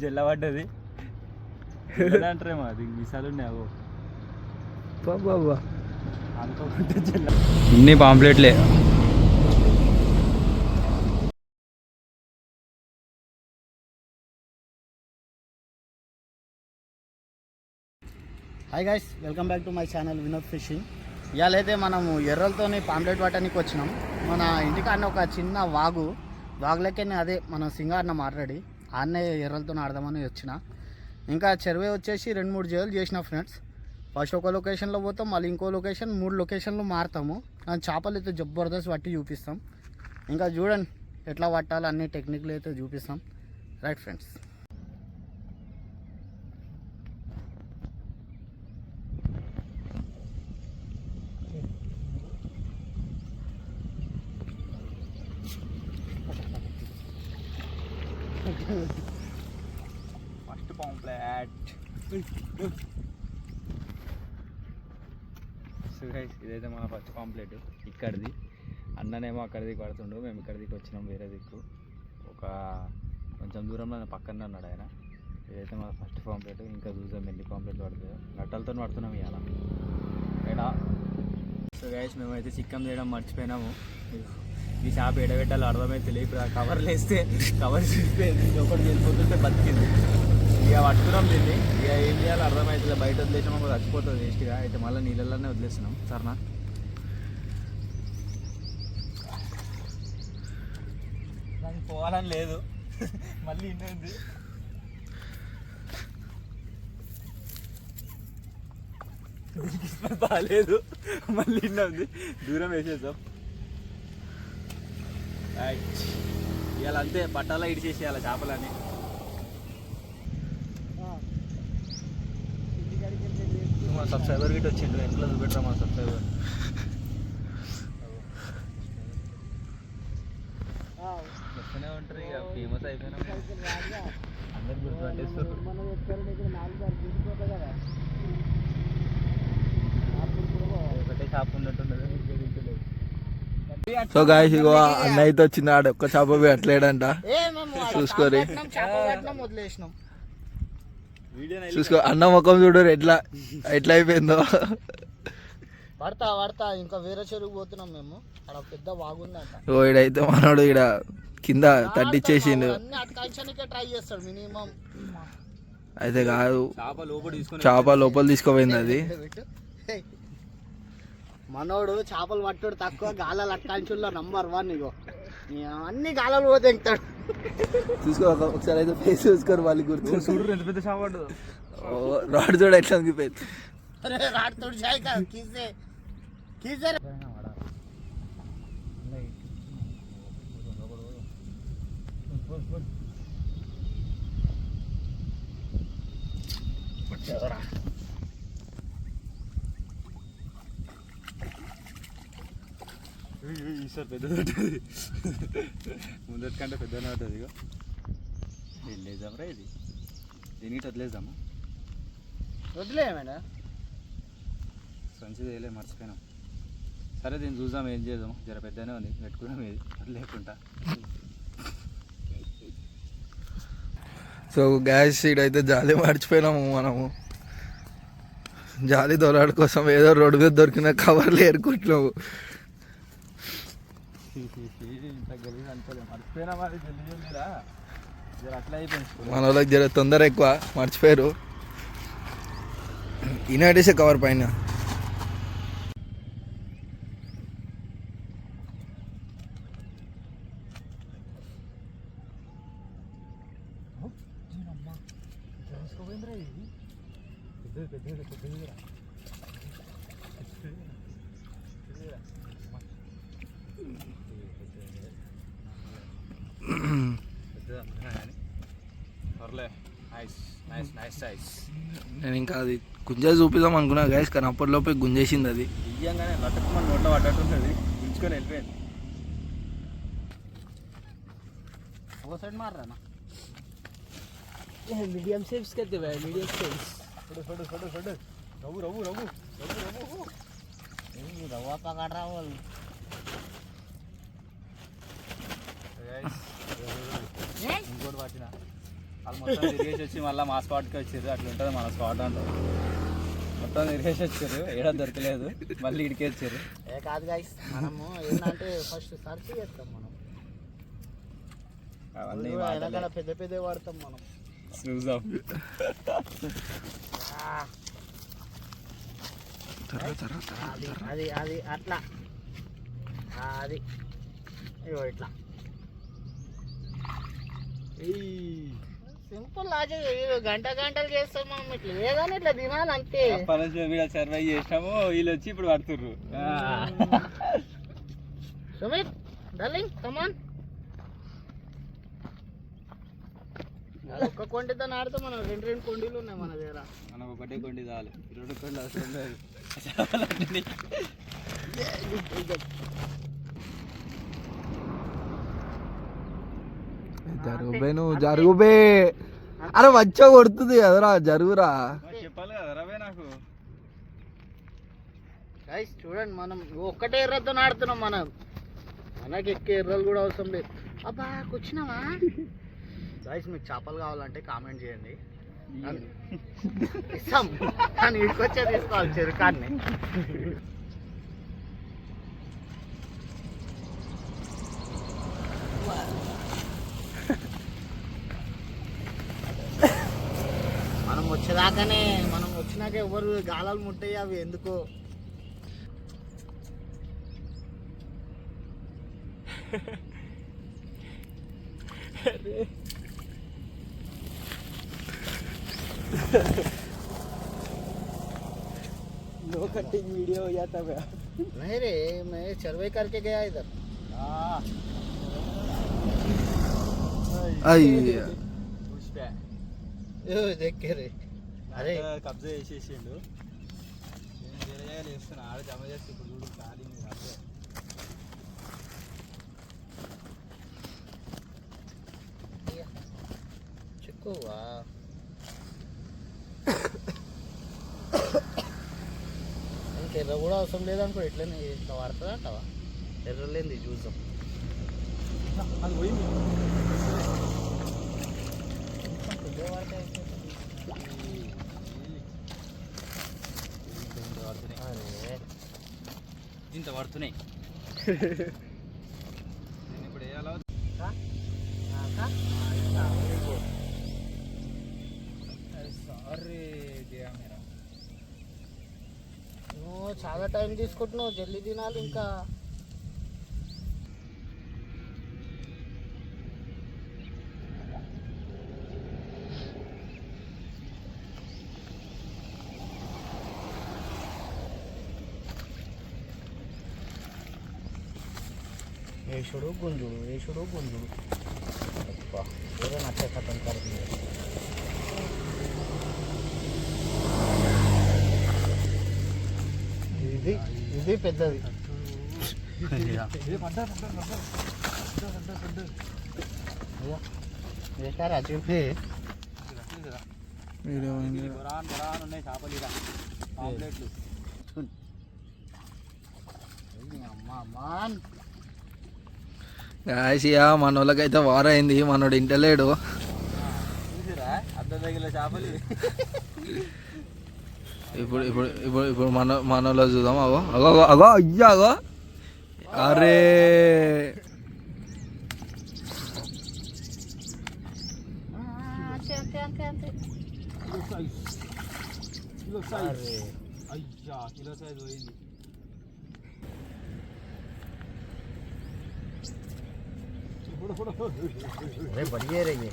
జల్ల పడ్డది అంటారేమో అది విసాలు ఉన్నాయి బాబా. అనుకోకుంటే జల్ల ఇన్ని పాంప్లెట్లే. Hi guys welcome back to my channel Vinod fishing ఇవాళ అయితే మనము ఎర్రలతోని పాంప్లెట్ పట్టడానికి వచ్చినాం. మన ఇంటికాడ ఒక చిన్న వాగు. వాగులకే అదే మనం సింగాడినాం ఆల్రెడీ ఆడనే ఎర్రలతో ఆడదామని వచ్చిన. ఇంకా చెరువే వచ్చేసి రెండు మూడు జేలు చేసిన ఫ్రెండ్స్. ఫస్ట్ ఒక లొకేషన్లో పోతాం మళ్ళీ ఇంకో లొకేషన్ మూడు లొకేషన్లు మారుతాము. కానీ చేపలు అయితే జబర్దస్త్ పట్టి చూపిస్తాం. ఇంకా చూడండి ఎట్లా పట్టాలి అన్ని టెక్నిక్లు అయితే చూపిస్తాం. రైట్ ఫ్రెండ్స్ సో గైస్ ఇదైతే మన ఫస్ట్ పాంప్లెట్ ఇక్కడిది. అన్ననేమో అక్కడికి పడుతుండు. మేము ఇక్కడికి వచ్చినాం వేరే దిక్కు. ఒక కొంచెం దూరంలో పక్కన ఉన్నాడు ఆయన. ఇదైతే మన ఫస్ట్ పాంప్లెట్ ఇంకా చూసాం ఎన్ని పాంప్లెట్ పడుతుందో. గట్టలతో పడుతున్నాం ఇవాళ. ఎడా సో గైస్ మేమైతే చిక్కం చేయడం మర్చిపోయినాము. ఈ షాప్ ఎడబెట్టాలో అర్థమైతే తెలియదు ఇప్పుడు కవర్లు వేస్తే కవర్ చూసిపోయింది ఒకటి వెళ్ళిపోతుంటే బతికింది. ఇక పట్టుకున్నాం దీన్ని. ఇక ఏం చేయాలో అర్థమవుతుంది బయట వదిలేసినాం మాకు చచ్చిపోతుంది వేస్ట్గా అయితే మళ్ళీ నీళ్ళల్లోనే వదిలేస్తున్నాం. సరేనా? నాకు పోవాలని లేదు. మళ్ళీ ఇన్నేంది బాగాలేదు మళ్ళీ ఇన్న ఉంది. దూరం వేసేద్దాం. రైట్ ఇవాళ అంతే పట్టాలా ఇడిచేసేయాలి చేపలని మన సబ్స్క్రైబర్ గిట్ వచ్చిండు ఎంట్లో చూపెట్టరా మన సబ్స్క్రైబర్ వస్తూనే ఉంటారు ఇక ఫేమస్ అయిపోయినా. అందరు గుర్తుపట్టేస్తారు ఒకటే షాప్ ఉన్నట్టున్నది. సో గాయస్ ఇగో అన్న అయితే వచ్చింది ఆడ ఒక్క చేప ఆడ చూసుకోరి. పట్టినాం, చేప పట్టినాం, వదిలేసినాం వీడియో చూసుకో అన్న ముఖం చూడు ఎట్లా ఎట్లా అయిపోయిందో. పడతా పడతా ఇంకా వేరే చెరువు పోతున్నాం మేము. అక్కడ పెద్ద వాగుందంట ఓ ఈడైతే మనోడు ఈడ కింద తట్టిచ్చేసిండు. ట్రై చేస్తాడు మినిమం అయితే కాదు చేప లోపల తీసుకొని చేప లోపల తీసుకుపోయింది అది. మనోడు చేపలు పట్టుడు తక్కువ గాలాలు అట్కాయించుల్లో నంబర్ వన్ ఇగో. అన్ని గాలాలు పోతే ఎక్కుతాడు చూసుకో ఒక- ఒకసారి అయితే ఫేస్ చూసుకోరు వాళ్ళు గుర్తు. చూడు ఎంత పెద్ద. ఓ, రాడ్ చూడ ఎట్లా అనిపోయింది అరే రాడుతోడు చాయ్ ఈసారి పెద్దది ఉంటుంది ముందటి కంటే పెద్దనే ఉంటుంది ఇక వెళ్ళేద్దాంరా ఇది. దీనికి వదిలేద్దామా? వదిలేమేనా సంచి వేయలే మర్చిపోయినాం. సరే దీన్ని చూద్దాం ఏం చేద్దాం. జర పెద్దనే ఉంది పెట్టుకున్నాం ఇది. లేకుండా సో గ్యాస్ ఇడైతే జాలి మర్చిపోయినాము మనము. జాలి దొరకడం కోసం ఏదో రోడ్డు మీద దొరికిన కవర్లు ఏరుకుంటున్నాము ఇంత గలీజ్ అనుకోలేదు మర్చిపోయినా మరి జల్దీ జల్దీరా జర అట్లా అయిపోయింది మన వాళ్ళకి జర తొందర ఎక్కువ మర్చిపోయారు. ఇన్వైటేషన్ కవర్ పైన. పర్లే నైస్ నైస్ నేను ఇంకా అది గుంజ చూపిద్దాం అనుకున్నా గ్యాస్ కానీ అప్పటిలోపే గుంజేసింది అది ఇయ్యంగానే లటక్ మన నోట్లో పడ్డట్టుంది ఉంచుకొని వెళ్ళిపోయింది ఓ సైడ్ మారనా मीडियम साइज कहते हैं medium size photo photo photo photo రవ్వు రవ్వు రవ్వు రవ్వు రవ్వు రవ్వ పకడ్రా వాళ్ళు ఇంకోటి పట్టిన. వాళ్ళు మొత్తం తిరిగేసి వచ్చి మళ్ళీ మా స్పాట్కి వచ్చారు. అట్లా ఉంటుంది మన స్పాట్ అంటారు. మొత్తం తిరిగేసి వచ్చారు. ఏడా దొరకలేదు. మళ్ళీ ఇడికి వచ్చారు. ఏ కాదు గైస్ మనము ఏంటంటే ఫస్ట్ సర్చ్ చేస్తాం మనం. అవన్నీ వెనకాల పెద్ద పెద్ద వాడతాం మనం. అది అది అట్లా. ఆ, అది. ఇగో ఇట్లా. సింపుల్ లాజిక్ ఇగో గంట గంటలు చేస్తాం మనం ఇట్లా. ఏదైనా ఇట్లా తినాలి అంతే. వీళ్ళ సర్వే చేసినాము వీళ్ళు వచ్చి ఇప్పుడు పడుతుర్రు. సుమిత్ డార్లింగ్ కమాన్ ఒక్క కొండితో ఆడితే మనం. రెండు రెండు కొండీలు ఉన్నాయి మన దగ్గర. మనకు ఒకటే కొండి చాలు. రెండు కొండి అవసరం లేదు. జరుగుబే నువ్వు జరుగుబే. అరే వచ్చా కొడుతుంది కదరా జరుగురా. మరి చెప్పాలి కదా రవే నాకు. గైస్ చూడండి మనం ఒక్కటే ఎర్రతో ఆడుతున్నాం మనం. మనకి ఎక్కే ఎర్రలు కూడా అవసరం లేదు. అబ్బా కూర్చున్నావా? గైస్ మీకు చేపలు కావాలంటే కామెంట్ చేయండి. ఇస్తాం. కానీ ఇటుకొచ్చే తీసుకోవాలి చెరుకాన్ని. వచ్చేదాకానే మనం వచ్చినాక ఎవరు గాలాలు ముట్టాయి అవి ఎందుకో No cutting video या तब नहीं रे मैं सर्वे करके गया इधर అయ్యా यो देख के रे అరే. కబ్జా చేసేసిండు. నేను వేరే చేస్తున్నా. ఆడ జమ చేస్తే ఇప్పుడు చూడు ఖాళీ ఉంది అదే చిక్కువా? ఇంక ఎర్ర కూడా అవసరం లేదనుకో ఎట్లనే ఇట్లా వాడుతుంది అంటావా? ఎర్ర లేని చూద్దాం. అది పోయింది అరే ఇంత పడుతున్నాయి. నేను ఇప్పుడు వేయాలో సారీ నువ్వు చాలా టైం తీసుకుంటున్నావు జల్దీ తినాలి ఇంకా. ఏషుడు గుంజుడు ఏషుడు గుంజుడు వేరే నచ్చే కథం కడుతుంది ఇది ఇది పెద్దది. వేసారా చూపి బొరాన్ బొరాన్ ఉన్నాయి చేపలు ఇలా పాంప్లెట్లు అమ్మా. మాన్ ఆసియా మన వాళ్ళకైతే వారైంది మనోడు ఇంటలేడు. ఇప్పుడు ఇప్పుడు ఇప్పుడు ఇప్పుడు మన మనలో చూద్దాం. అగో అగో అగో, అయ్యా అగో. అరే. అయ్యా కిలో సైజ్ పోయింది. అరే బడియే రే ये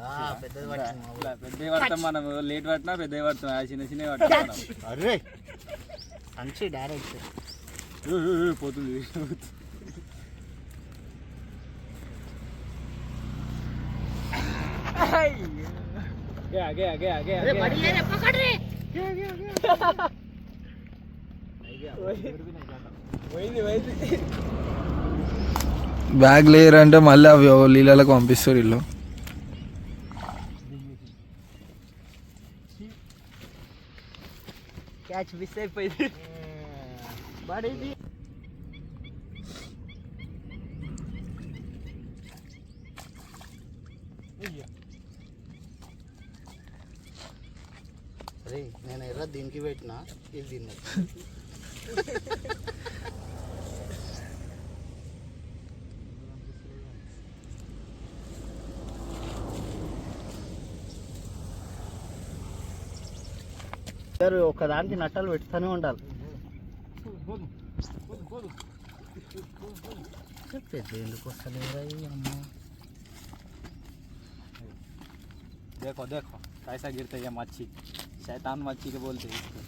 ఆ, పెద్దది పట్టింది మా ఊరు. పెద్ద పడతాం మనం లేట్ పట్టినా పెద్ద పడతాం ఆ చిన్న చిన్న పడతాం మనం. అరే మంచి డైరెక్ట్ ఏ, ఏ, ఏ, పోతుంది आगे आगे आगे अरे बड़ी ले रे पकड़ रे బ్యాగ్ లేయర్ అంటే మళ్ళీ అవి నీళ్ళకి పంపిస్తారు ఇల్లు క్యాచ్ మిస్ అయిపోయింది. పడేది నేను ఎర్ర దీనికి పెట్టినా ఇది తిన్నా సార్ ఒకదానికి నట్టలు పెడుతూనే ఉండాలి పెద్ద ఎందుకు వస్తలేరా ఈ అమ్మ देखो देखो कैसा गिरता है ये मच्छी शैतान मच्छी के बोलते हैं इसको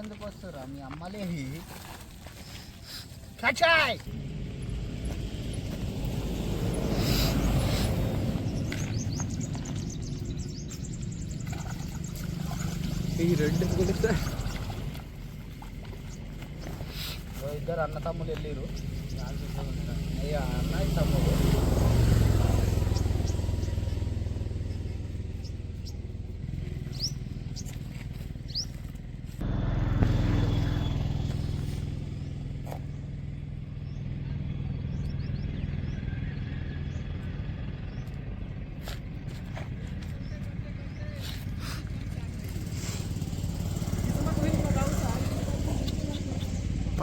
మీరెందుకు వస్తారా? మీ అమ్మలేవి కచాయ్! ఈ రెండు ఓ ఇద్దరు అన్న తమ్ముడు వెళ్ళిరు అయ్యా అన్న తమ్ముడు.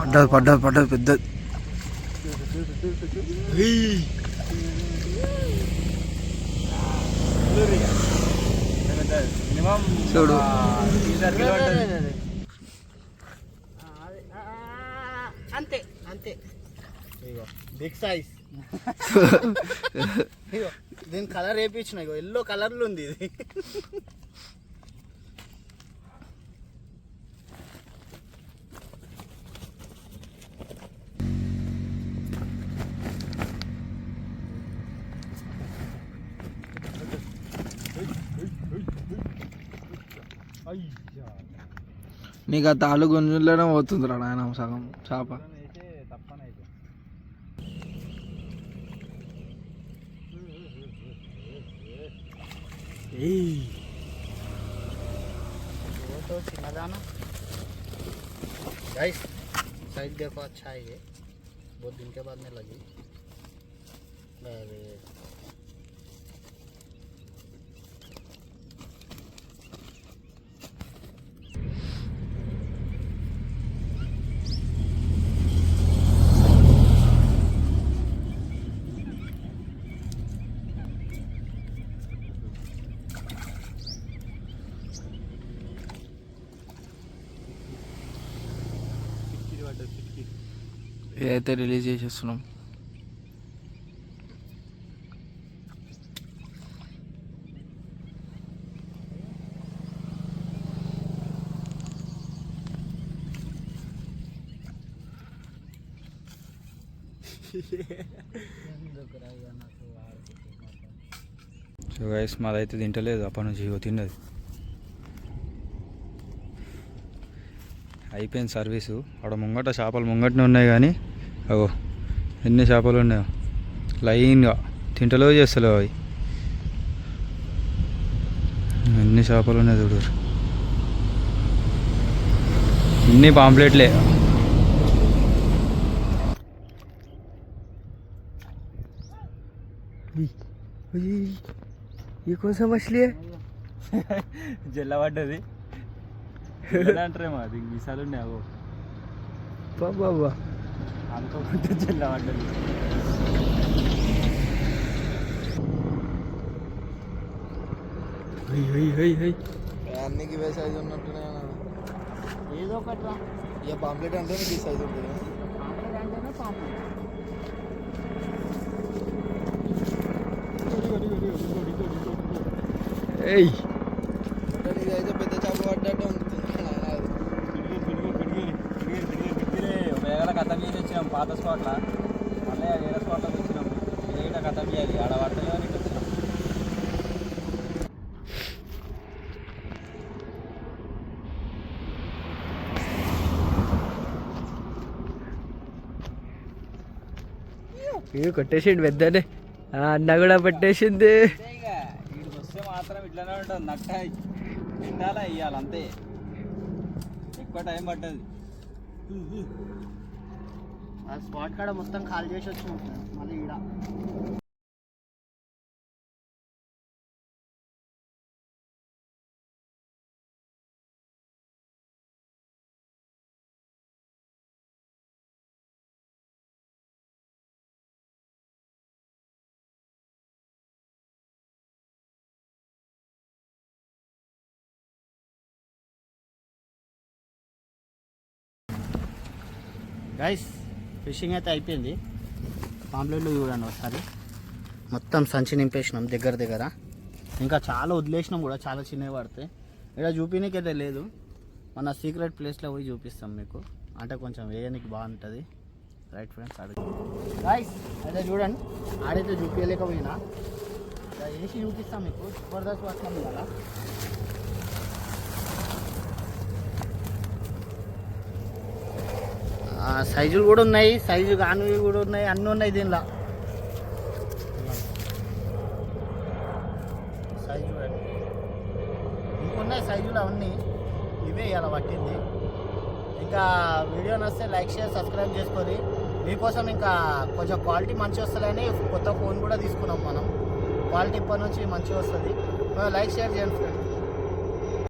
పడ్డది పడ్డది పడ్డది పెద్దది చూడు. అంతే అంతే. ఇగో బిగ్ సైజ్ ఇగో దీని కలర్ వేయించిన ఇగో ఎల్లో కలర్లో ఉంది ఇది. నీకు ఆ తాళ్ళు గుంజుల్లోనే పోతుందిరా నాయన సగం చేప తప్పనైతే वो तो चिन्ना दाना गाइस साइज देखो अच्छा है ये बहुत दिन के बाद में लगी अरे అయితే రిలీజ్ చేసేస్తున్నాం. సో గైస్ మాదైతే తింటలేదు. అప్పటి నుంచి ఇగో తిన్నది. అయిపోయింది సర్వీసు. ఆడ ముంగట చేపలు ముంగటనే ఉన్నాయి కానీ అగో ఎన్ని చేపలు ఉన్నాయో. లైన్గా తింటలో చేస్తలేవు అవి ఎన్ని చేపలు ఉన్నాయి చూడు. ఇన్ని పాంప్లెట్లే. ये कौन सा मछली है జల్లా పడ్డది ఎలా అంటారేమో అది ఇంగ్లీష్ వాళ్ళు బాబా. బాబా అనుకోకుంటే జల్ల పడ్డది అన్నికి ఇవే సైజు ఉన్నట్టునే ఏదో ఒకటి రా ఇక పాంప్లెట్ అంటే నీకు ఈ సైజు ఉంటుంది పాంప్లెట్ అంటేనే పాంప్లెట్ ఏయ్ పాత స్పాట్ల? మళ్ళీ వేరే స్పాట్లకు వచ్చినాము ఇది కథ చేయాలి ఆడ పడతలే అని వచ్చినాం. ఇవి కొట్టేసిండు పెద్దనే. అన్న కూడా పట్టేసింది వస్తే మాత్రం ఇట్లానే ఉంటుంది నట్ట పెట్టాలా ఇవ్వాలి అంతే ఎక్కువ టైం పట్టదు ఆ స్పాట్ కాడ మొత్తం ఖాళీ చేసి వచ్చినాం ఫ్రెండ్స్ మళ్ళీ ఈడ. గైస్ ఫిషింగ్ అయితే అయిపోయింది. పాంప్లెట్లు చూడండి ఒకసారి. మొత్తం సంచి నింపేసినాం దగ్గర దగ్గర. ఇంకా చాలా వదిలేసినాం కూడా చాలా చిన్నవి పడతాయి ఇక్కడ చూపించకైతే లేదు. మన సీక్రెట్ ప్లేస్లో పోయి చూపిస్తాం మీకు. అంటే కొంచెం వేయడానికి బాగుంటుంది. రైట్ ఫ్రెండ్స్ అడుగు గైస్ అయితే చూడండి. ఆడైతే చూపించలేకపోయినా. వేసి చూపిస్తాం మీకు. జబర్దస్త్ వస్తాం కదా సైజులు కూడా ఉన్నాయి సైజు కానివి కూడా ఉన్నాయి అన్నీ ఉన్నాయి దీనిలో. సైజు చూడండి ఇంకున్నాయి సైజులు అవన్నీ. ఇవే ఇలా పట్టింది. ఇంకా వీడియో నస్తే లైక్ షేర్ సబ్స్క్రైబ్ చేసుకొని మీకోసం ఇంకా కొంచెం క్వాలిటీ మంచిగా వస్తుందని కొత్త ఫోన్ కూడా తీసుకున్నాం మనం. క్వాలిటీ ఇప్పటి నుంచి మంచిగా వస్తుంది. లైక్ షేర్ చేయండి ఫ్రెండ్స్.